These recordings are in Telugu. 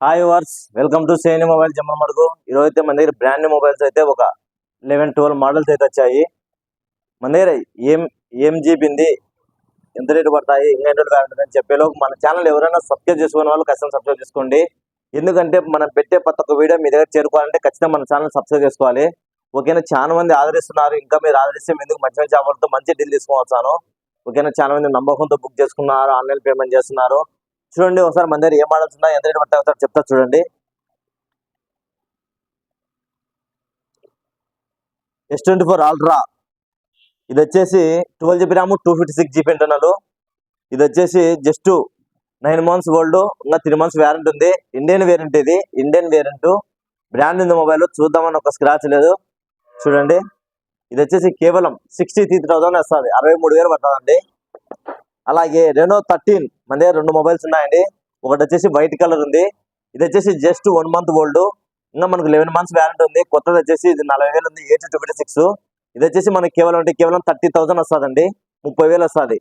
హాయ్ వర్స్ వెల్కమ్ టు సేని మొబైల్ జమ్మమడుగు ఈరోజు అయితే మన దగ్గర బ్రాండ్ న్యూ మొబైల్స్ అయితే ఒక లెవెన్ ట్వెల్వ్ మోడల్స్ అయితే వచ్చాయి. మన దగ్గర ఏం ఏం జీపింది ఎంత రేటు పడతాయి ఇంకా ఎంత రేటు అని చెప్పేలోపు మన ఛానల్ ఎవరైనా సబ్స్క్రైబ్ చేసుకునే వాళ్ళు ఖచ్చితంగా సబ్స్క్రైబ్ చేసుకోండి. ఎందుకంటే మనం పెట్టే ప్రతి ఒక్క వీడియో మీ దగ్గర చేరుకోవాలంటే ఖచ్చితంగా మన ఛానల్ సబ్స్క్రైబ్ చేసుకోవాలి. ఓకేనా చాలా మంది ఆదరిస్తున్నారు ఇంకా మీరు ఆదరిస్తే ఎందుకు మంచి మంచి ఆఫర్తో మంచి డీల్ తీసుకోవచ్చాను ఓకేనా చాలా మంది నమ్మకంతో బుక్ చేసుకున్నారు ఆన్లైన్ పేమెంట్ చేస్తున్నారు. చూడండి ఒకసారి మన దగ్గర ఏ మోడల్స్ ఉన్నాయి ఎంత రేటు పడతాయి ఒకసారి చెప్తా చూడండి. ఎస్ ట్వంటీ ఫోర్ ఆల్ట్రా ఇది వచ్చేసి twelve GB RAM two fifty six GB internal ఇది వచ్చేసి జస్ట్ నైన్ మంత్స్ ఓల్డ్ ఇంకా త్రీ మంత్స్ వ్యారంటీ ఉంది. ఇండియన్ వేరియంట్ ఇది. ఇండియన్ వేరియంట్ బ్రాండ్ ఉంది మొబైల్ చూద్దామని ఒక స్క్రాచ్ లేదు. చూడండి. ఇది వచ్చేసి కేవలం సిక్స్టీ త్రీ థౌసండ్ వస్తుంది. అరవై మూడు వేలు పడుతుందండి. అలాగే రెనో థర్టీన్ మన దగ్గర రెండు మొబైల్స్ ఉన్నాయండి. ఒకటి వచ్చేసి వైట్ కలర్ ఉంది. ఇది వచ్చేసి జస్ట్ వన్ మంత్ ఓల్డ్ ఇంకా మనకు లెవెన్ మంత్స్ వ్యారంటీ ఉంది. కొత్తది వచ్చేసి ఇది నలభై వేలు ఉంది ఎయిట్ ట్వంటీ సిక్స్ ఇది వచ్చేసి మనకి కేవలం అంటే కేవలం థర్టీ థౌసండ్ వస్తుందండి. ముప్పై వేలు వస్తుంది.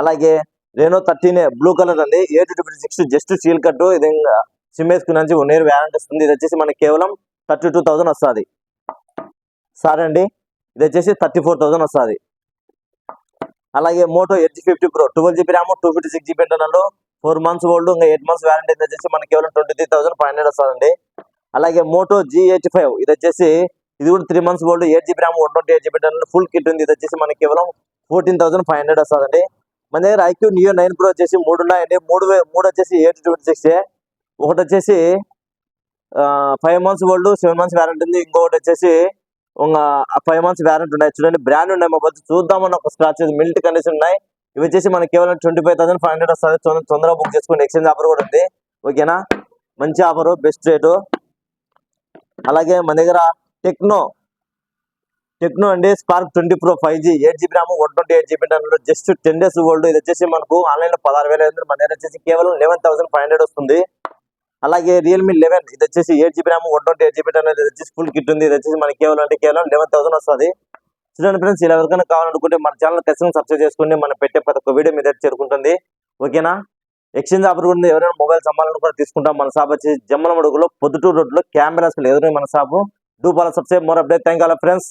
అలాగే రెనో థర్టీన్ బ్లూ కలర్ అండి eight twenty six just seal కట్టు ఇది సిమ్ వేసుకుని నుంచి వన్ ఇయర్ వ్యారంటీ వస్తుంది. ఇది వచ్చేసి మనకి కేవలం థర్టీ టూ థౌసండ్ వస్తుంది. సరే అండి ఇది వచ్చేసి థర్టీ ఫోర్ థౌసండ్ వస్తుంది. అలాగే Moto Edge fifty pro twelve GB RAM two fifty six GB internal four months old ఇంకా ఎయిట్ మంత్స్ వ్యారంటీ ఇది వచ్చేసి మనకి కేవలం twenty three thousand five hundred వస్తుందండి. అలాగే మోటో జీ ఎయిటీ ఫైవ్ ఇది వచ్చేసి ఇది కూడా three months old eight GB RAM one twenty eight GB internal full kit ఉంది. ఇది వచ్చేసి మనకి కేవలం ఫోర్టీన్ థౌసండ్ ఫైవ్ హండ్రెడ్ వస్తుందండి. మన దగ్గర ఐక్యూ నియో నైన్ ప్రో వచ్చేసి మూడు ఉన్నాయండి. మూడు వే- మూడు వచ్చేసి ఎయిట్ ట్వంటీ సిక్స్ ఒకటి వచ్చేసి five months old seven months warranty ఉంది. ఇంకొకటి వచ్చేసి ఫైవ్ మంత్స్ వ్యారంటీ ఉన్నాయి చూడండి బ్రాండ్ ఉన్నాయి మొబైల్స్ చూద్దామని ఒక స్క్రాచ్ మిల్ట్ కండిషన్ ఉన్నాయి. ఇవి వచ్చేసి మనకి కేవలం twenty five thousand five hundred వస్తుంది. తొందర- తొందరగా బుక్ చేసుకోండి ఎక్స్చేంజ్ ఆఫర్ కూడా ఉంది. ఓకేనా మంచి ఆఫర్ బెస్ట్ రేటు అలాగే మన దగ్గర టెక్నో టెక్నో అండి Spark twenty pro five G eight GB RAM one twenty eight GB just ten days old ఇది వచ్చేసి మనకు ఆన్లైన్లో పదహారు వేల ఐదు మన దగ్గర వచ్చేసి కేవలం లెవెన్ థౌసండ్ ఫైవ్ హండ్రెడ్ వస్తుంది. అలాగే రియల్మీ లెవెన్ ఇది వచ్చేసి eight GB RAM one twenty eight GB అనేది వచ్చేసి ఫుల్ కిట్ ఉంది. ఇది వచ్చేసి మనకి కేవలం అంటే కేవలం లెవెన్ థౌసండ్ వస్తుంది. చూడండి ఫ్రెండ్స్ ఇలా ఎవరికైనా కావాలనుకుంటే మన ఛానల్ ఖచ్చితంగా సబ్స్క్రైబ్ చేసుకోండి. మనం పెట్టే ప్రతి ఒక్క వీడియో మీ దగ్గర చేరుకుంటుంది. ఓకేనా ఎక్స్చేంజ్ ఆఫర్ కూడా ఎవరైనా మొబైల్స్ అమ్మాలని కూడా తీసుకుంటాం. మన షాప్ వచ్చేసి జమ్మల మడుగులో పొద్దుటూరు రోడ్లో కెమెరాస్ ఎదురు మన shop do follow subscribe more update thank you friends